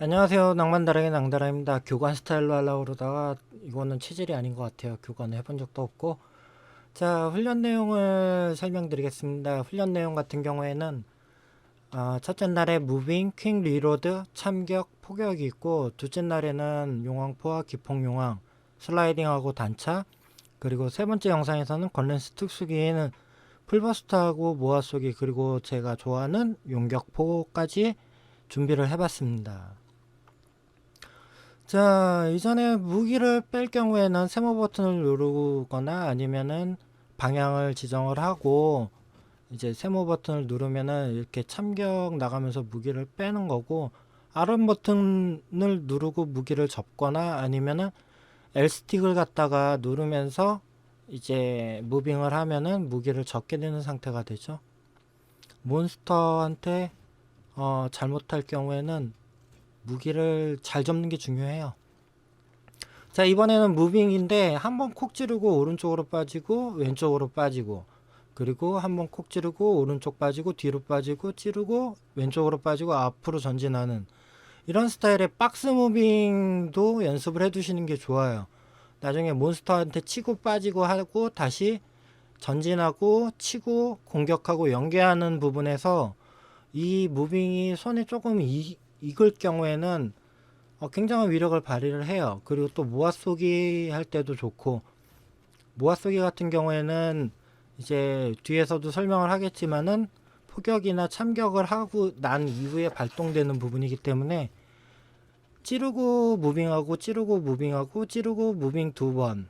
안녕하세요. 낭만다랑의 낭다라입니다. 교관 스타일로 하려고 그러다가 이거는 체질이 아닌 것 같아요. 교관을 해본 적도 없고. 자, 훈련 내용을 설명드리겠습니다. 훈련 내용 같은 경우에는 아, 첫째 날에 무빙, 퀵 리로드, 참격, 포격이 있고 둘째 날에는 용왕포와 기폭 용왕, 슬라이딩하고 단차 그리고 세 번째 영상에서는 건랜스 특수기에는 풀버스트하고 모아 쏘기 그리고 제가 좋아하는 용격포까지 준비를 해봤습니다. 자, 이전에 무기를 뺄 경우에는 세모 버튼을 누르거나 아니면은 방향을 지정을 하고 이제 세모 버튼을 누르면은 이렇게 참격 나가면서 무기를 빼는 거고 R은 버튼을 누르고 무기를 접거나 아니면은 L스틱을 갖다가 누르면서 이제 무빙을 하면은 무기를 접게 되는 상태가 되죠. 몬스터한테 어, 잘못할 경우에는 무기를 잘 접는 게 중요해요. 자, 이번에는 무빙인데 한번 콕 찌르고 오른쪽으로 빠지고 왼쪽으로 빠지고 그리고 한번 콕 찌르고 오른쪽 빠지고 뒤로 빠지고 찌르고 왼쪽으로 빠지고 앞으로 전진하는 이런 스타일의 박스 무빙도 연습을 해 두시는 게 좋아요. 나중에 몬스터한테 치고 빠지고 하고 다시 전진하고 치고 공격하고 연계하는 부분에서 이 무빙이 손에 조금 이, 익을 경우에는 어, 굉장한 위력을 발휘를 해요. 그리고 또 모아 쏘기 할 때도 좋고 모아 쏘기 같은 경우에는 이제 뒤에서도 설명을 하겠지만은 포격이나 참격을 하고 난 이후에 발동되는 부분이기 때문에 찌르고 무빙하고 찌르고 무빙하고 찌르고 무빙 두 번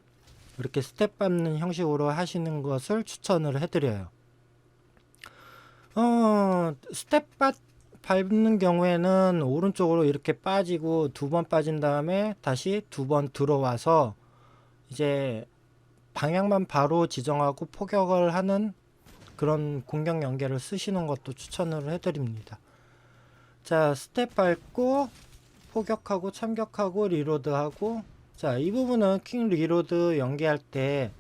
이렇게 스텝 밟는 형식으로 하시는 것을 추천을 해드려요. 어, 스텝 밟, 밟는 경우에는 오른쪽으로 이렇게 빠지고 두 번 빠진 다음에 다시 두 번 들어와서 이제 방향만 바로 지정하고 포격을 하는 그런 공격 연계를 쓰시는 것도 추천을 해드립니다. 자, 스텝 밟고 포격하고 참격하고 리로드하고 자, 이 부분은 킹 리로드 연계할 때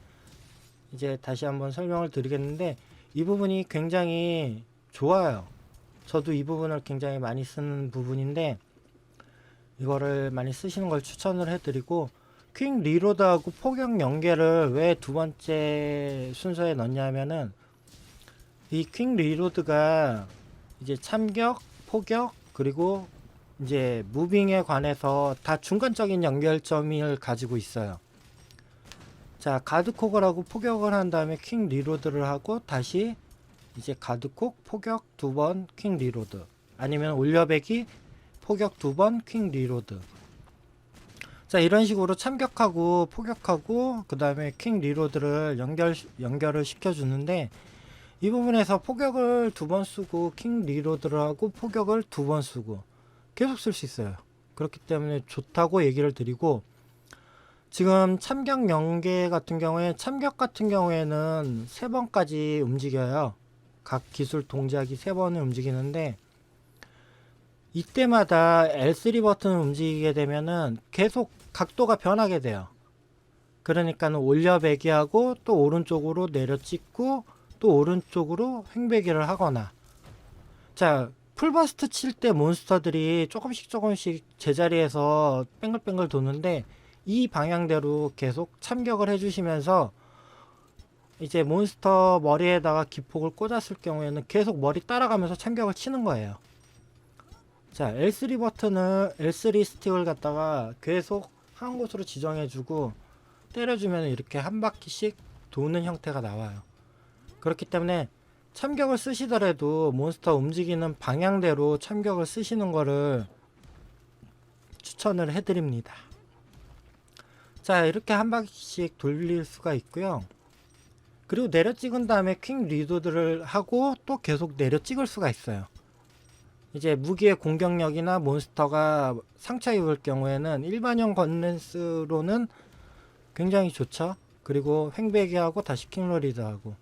이제 다시 한번 설명을 드리겠는데 이 부분이 굉장히 좋아요. 저도 이 부분을 굉장히 많이 쓰는 부분인데 이거를 많이 쓰시는 걸 추천을 해드리고 퀵 리로드하고 포격 연계를 왜 두 번째 순서에 넣냐면은 이 퀵 리로드가 이제 참격, 포격 그리고 이제 무빙에 관해서 다 중간적인 연결점을 가지고 있어요. 자 가드콕을 하고 포격을 한 다음에 퀵 리로드를 하고 다시 이제 가드콕 포격 두번퀵 리로드. 아니면 올려배기 포격 두번퀵 리로드. 자 이런 식으로 참격하고 포격하고 그 다음에 퀵 리로드를 연결 연결을 시켜 주는데 이 부분에서 포격을 두 번 쓰고 퀵 리로드를 하고 포격을 두 번 쓰고 계속 쓸 수 있어요. 그렇기 때문에 좋다고 얘기를 드리고 지금 참격 연계 같은 경우에 참격 같은 경우에는 세 번까지 움직여요. 각 기술 동작이 세 번을 움직이는데 이때마다 L3 버튼을 움직이게 되면은 계속 각도가 변하게 돼요. 그러니까 올려 배기하고 또 오른쪽으로 내려 찍고 또 오른쪽으로 횡배기를 하거나 자 풀버스트 칠 때 몬스터들이 조금씩 조금씩 제자리에서 뺑글뺑글 도는데 이 방향대로 계속 참격을 해주시면서 이제 몬스터 머리에다가 기폭을 꽂았을 경우에는 계속 머리 따라가면서 참격을 치는 거예요. 자, L3 버튼을 L3 스틱을 갖다가 계속 한 곳으로 지정해주고 때려주면 이렇게 한 바퀴씩 도는 형태가 나와요. 그렇기 때문에 참격을 쓰시더라도 몬스터 움직이는 방향대로 참격을 쓰시는 거를 추천을 해드립니다. 자 이렇게 한 바퀴씩 돌릴 수가 있고요 그리고 내려 찍은 다음에 퀵 리도드를 하고 또 계속 내려 찍을 수가 있어요. 이제 무기의 공격력이나 몬스터가 상처 입을 경우에는 일반형 건랜스로는 굉장히 좋죠. 그리고 횡배기 하고 다시 킹로리드 하고.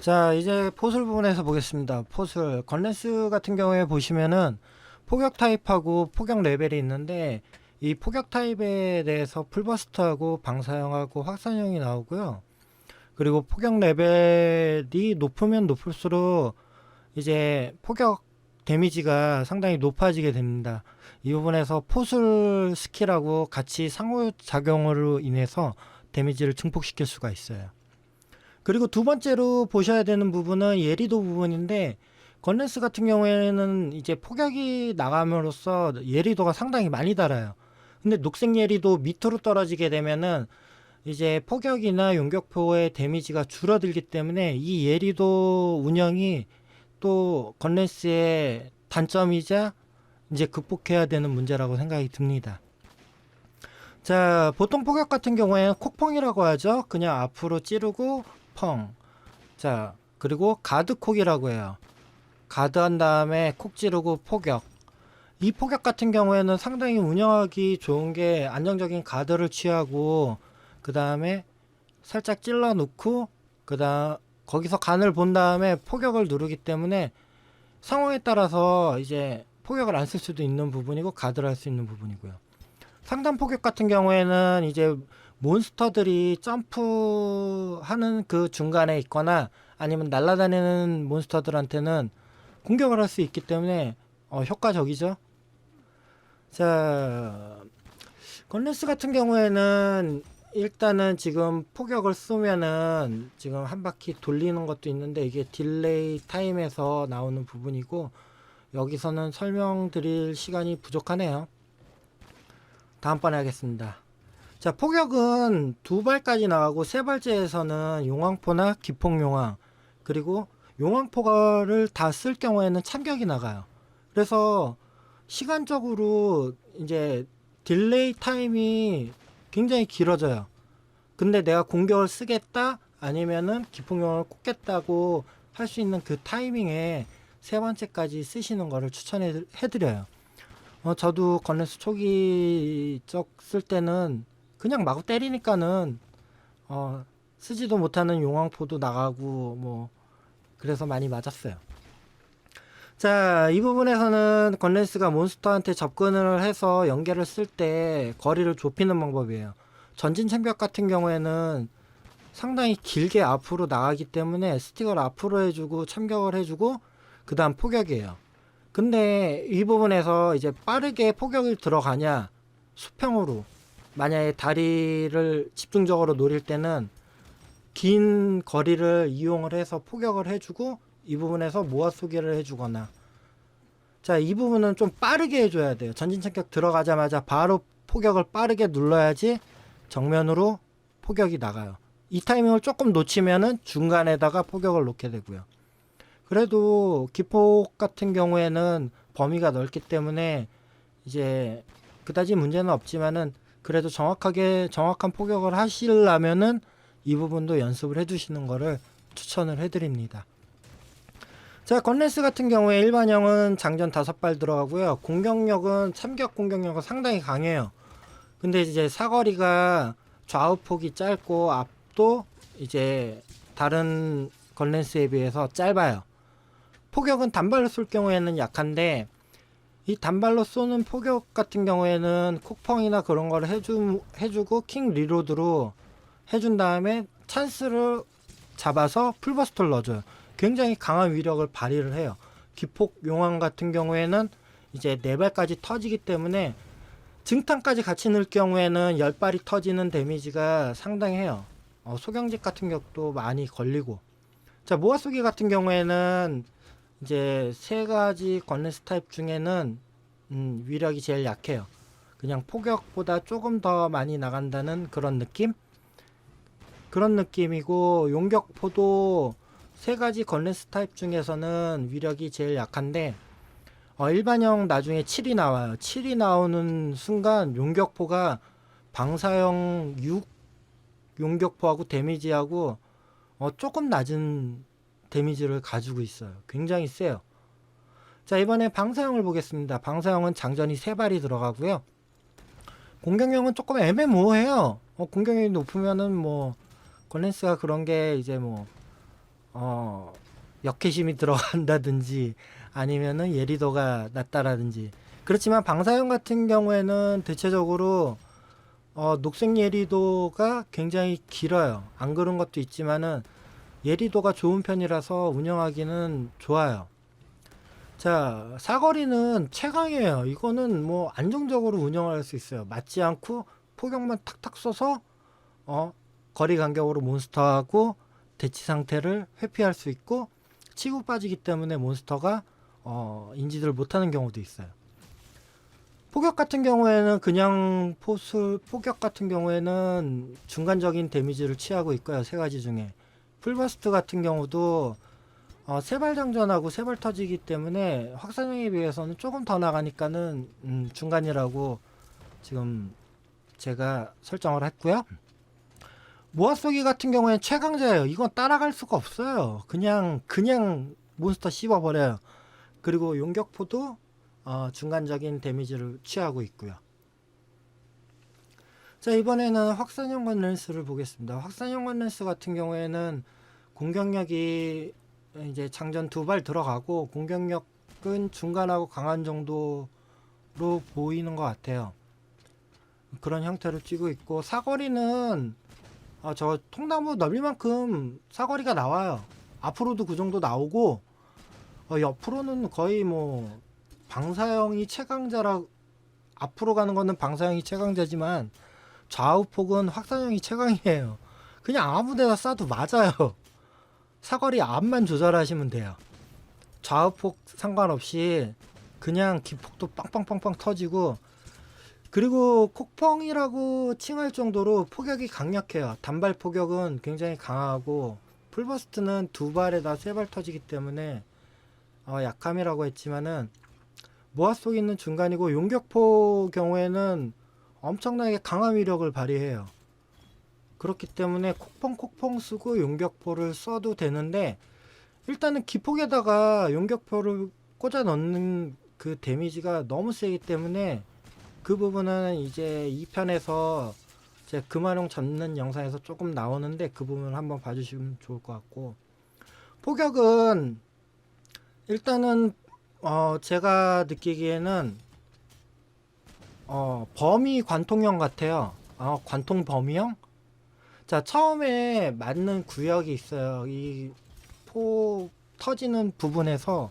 자 이제 포술 부분에서 보겠습니다. 포술 건랜스 같은 경우에 보시면은 포격 타입하고 포격 레벨이 있는데 이 포격 타입에 대해서 풀버스트하고 방사형하고 확산형이 나오고요. 그리고 포격 레벨이 높으면 높을수록 이제 포격 데미지가 상당히 높아지게 됩니다. 이 부분에서 포술 스킬하고 같이 상호작용으로 인해서 데미지를 증폭시킬 수가 있어요. 그리고 두 번째로 보셔야 되는 부분은 예리도 부분인데 건렌스 같은 경우에는 이제 폭격이 나감으로써 예리도가 상당히 많이 달아요. 근데 녹색 예리도 밑으로 떨어지게 되면은 이제 폭격이나 용격포의 데미지가 줄어들기 때문에 이 예리도 운영이 또 건렌스의 단점이자 이제 극복해야 되는 문제라고 생각이 듭니다. 자, 보통 폭격 같은 경우에는 콕펑이라고 하죠. 그냥 앞으로 찌르고 펑. 자, 그리고 가드콕이라고 해요. 가드한 다음에 콕 찌르고 포격. 이 포격 같은 경우에는 상당히 운영하기 좋은 게 안정적인 가드를 취하고 그 다음에 살짝 찔러 놓고 그다음 거기서 간을 본 다음에 포격을 누르기 때문에 상황에 따라서 이제 포격을 안 쓸 수도 있는 부분이고 가드를 할 수 있는 부분이고요. 상단 포격 같은 경우에는 이제 몬스터들이 점프하는 그 중간에 있거나 아니면 날아다니는 몬스터들한테는 공격을 할 수 있기 때문에 어, 효과적이죠. 자, 건레스 같은 경우에는 일단은 지금 포격을 쏘면은 지금 한 바퀴 돌리는 것도 있는데 이게 딜레이 타임에서 나오는 부분이고 여기서는 설명드릴 시간이 부족하네요. 다음번에 하겠습니다. 자, 포격은 두 발까지 나가고 세 발째에서는 용왕포나 기폭용왕 그리고 용왕포를 다 쓸 경우에는 참격이 나가요. 그래서 시간적으로 이제 딜레이 타임이 굉장히 길어져요. 근데 내가 공격을 쓰겠다 아니면은 기폭용을 꽂겠다고 할 수 있는 그 타이밍에 세 번째까지 쓰시는 거를 추천해 드려요. 어, 저도 건네스 초기 적쓸 때는 그냥 마구 때리니까는 어, 쓰지도 못하는 용왕포도 나가고 뭐 그래서 많이 맞았어요. 자, 이 부분에서는 건렌스가 몬스터한테 접근을 해서 연계를 쓸 때 거리를 좁히는 방법이에요. 전진 참격 같은 경우에는 상당히 길게 앞으로 나가기 때문에 스틱을 앞으로 해주고 참격을 해주고 그 다음 포격이에요. 근데 이 부분에서 이제 빠르게 포격을 들어가냐 수평으로 만약에 다리를 집중적으로 노릴 때는 긴 거리를 이용을 해서 포격을 해주고 이 부분에서 모아 쏘기를 해주거나. 자 이 부분은 좀 빠르게 해줘야 돼요. 전진 참격 들어가자마자 바로 포격을 빠르게 눌러야지 정면으로 포격이 나가요. 이 타이밍을 조금 놓치면은 중간에다가 포격을 놓게 되고요. 그래도 기폭 같은 경우에는 범위가 넓기 때문에 이제 그다지 문제는 없지만은 그래도 정확하게 정확한 포격을 하시려면은 이 부분도 연습을 해두시는 거를 추천을 해드립니다. 자, 건레스 같은 경우에 일반형은 장전 다섯 발 들어가고요. 공격력은 참격 공격력은 상당히 강해요. 근데 이제 사거리가 좌우폭이 짧고 앞도 이제 다른 건렌스에 비해서 짧아요. 포격은 단발로 쏠 경우에는 약한데 이 단발로 쏘는 포격 같은 경우에는 콕펑이나 그런 거를 해주, 해주고 킹 리로드로 해준 다음에 찬스를 잡아서 풀버스터를 넣어줘요. 굉장히 강한 위력을 발휘를 해요. 기폭 용왕 같은 경우에는 이제 네 발까지 터지기 때문에 증탄까지 같이 넣을 경우에는 열 발이 터지는 데미지가 상당해요. 어, 소경직 같은 격도 많이 걸리고. 자 모아쏘기 같은 경우에는 이제 세 가지 건레스 타입 중에는 음, 위력이 제일 약해요. 그냥 포격보다 조금 더 많이 나간다는 그런 느낌? 그런 느낌이고 용격포도 세 가지 건레스 타입 중에서는 위력이 제일 약한데 어, 일반형 나중에 7이 나와요. 7이 나오는 순간 용격포가 방사형 6 용격포하고 데미지하고 어, 조금 낮은 데미지를 가지고 있어요. 굉장히 세요. 자, 이번에 방사형을 보겠습니다. 방사형은 장전이 3발이 들어가고요. 공격력은 조금 애매모호해요. 어, 공격력이 높으면은 뭐 건렌스가 그런 게 이제 뭐 어, 역회심이 들어간다든지 아니면은 예리도가 낮다라든지 그렇지만 방사형 같은 경우에는 대체적으로 어, 녹색 예리도가 굉장히 길어요. 안 그런 것도 있지만은 예리도가 좋은 편이라서 운영하기는 좋아요. 자, 사거리는 최강이에요. 이거는 뭐 안정적으로 운영할 수 있어요. 맞지 않고 포격만 탁탁 쏘서 어, 거리 간격으로 몬스터하고 대치 상태를 회피할 수 있고 치고 빠지기 때문에 몬스터가 어, 인지를 못하는 경우도 있어요. 포격 같은 경우에는 그냥 포술 포격 같은 경우에는 중간적인 데미지를 취하고 있고요. 세 가지 중에 풀버스트 같은 경우도 어, 세발 장전하고 세발 터지기 때문에 확산형에 비해서는 조금 더 나가니까는 음, 중간이라고 지금 제가 설정을 했고요. 모아 쏘기 같은 경우에는 최강자예요. 이건 따라갈 수가 없어요. 그냥 그냥 몬스터 씹어버려요. 그리고 용격포도 어, 중간적인 데미지를 취하고 있고요. 자 이번에는 확산형 건렌스를 보겠습니다. 확산형 건렌스 같은 경우에는 공격력이 이제 장전 두 발 들어가고 공격력은 중간하고 강한 정도로 보이는 것 같아요. 그런 형태로 찌고 있고 사거리는 아, 저 통나무 넓이 만큼 사거리가 나와요. 앞으로도 그 정도 나오고 어, 옆으로는 거의 뭐 방사형이 최강자라 앞으로 가는 거는 방사형이 최강자지만 좌우폭은 확산형이 최강이에요. 그냥 아무데나 쏴도 맞아요. 사거리 앞만 조절하시면 돼요. 좌우폭 상관없이 그냥 기폭도 빵빵빵빵 터지고 그리고 콕펑이라고 칭할 정도로 포격이 강력해요. 단발 포격은 굉장히 강하고 풀버스트는 두 발에다 세 발 터지기 때문에 어, 약함이라고 했지만은 모아 속 있는 중간이고 용격포 경우에는 엄청나게 강한 위력을 발휘해요. 그렇기 때문에 콕펑 콕펑 쓰고 용격포를 써도 되는데 일단은 기폭에다가 용격포를 꽂아 넣는 그 데미지가 너무 세기 때문에 그 부분은 이제 2편에서 제 금화룡 잡는 영상에서 조금 나오는데 그 부분을 한번 봐주시면 좋을 것 같고 포격은 일단은 어 제가 느끼기에는 어 범위 관통형 같아요. 어 관통 범위형? 자 처음에 맞는 구역이 있어요. 이 포 터지는 부분에서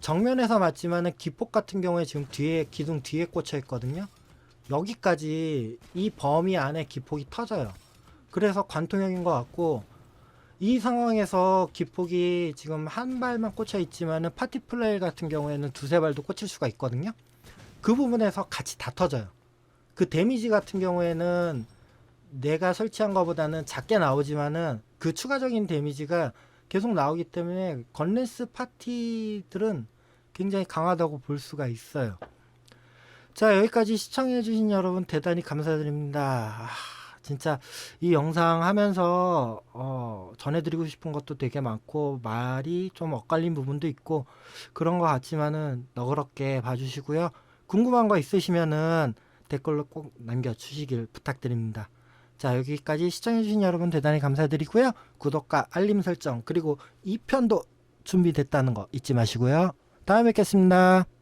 정면에서 맞지만은 기폭 같은 경우에 지금 뒤에 기둥 뒤에 꽂혀 있거든요. 여기까지 이 범위 안에 기폭이 터져요. 그래서 관통형인 것 같고 이 상황에서 기폭이 지금 한 발만 꽂혀 있지만은 파티 플레이 같은 경우에는 두세 발도 꽂힐 수가 있거든요. 그 부분에서 같이 다 터져요. 그 데미지 같은 경우에는 내가 설치한 것보다는 작게 나오지만은 그 추가적인 데미지가 계속 나오기 때문에 건렌스 파티들은 굉장히 강하다고 볼 수가 있어요. 자, 여기까지 시청해주신 여러분 대단히 감사드립니다. 아, 진짜 이 영상 하면서 어, 전해드리고 싶은 것도 되게 많고 말이 좀 엇갈린 부분도 있고 그런 것 같지만은 너그럽게 봐주시고요. 궁금한 거 있으시면은 댓글로 꼭 남겨주시길 부탁드립니다. 자 여기까지 시청해주신 여러분 대단히 감사드리고요. 구독과 알림 설정 그리고 2편도 준비됐다는 거 잊지 마시고요. 다음에 뵙겠습니다.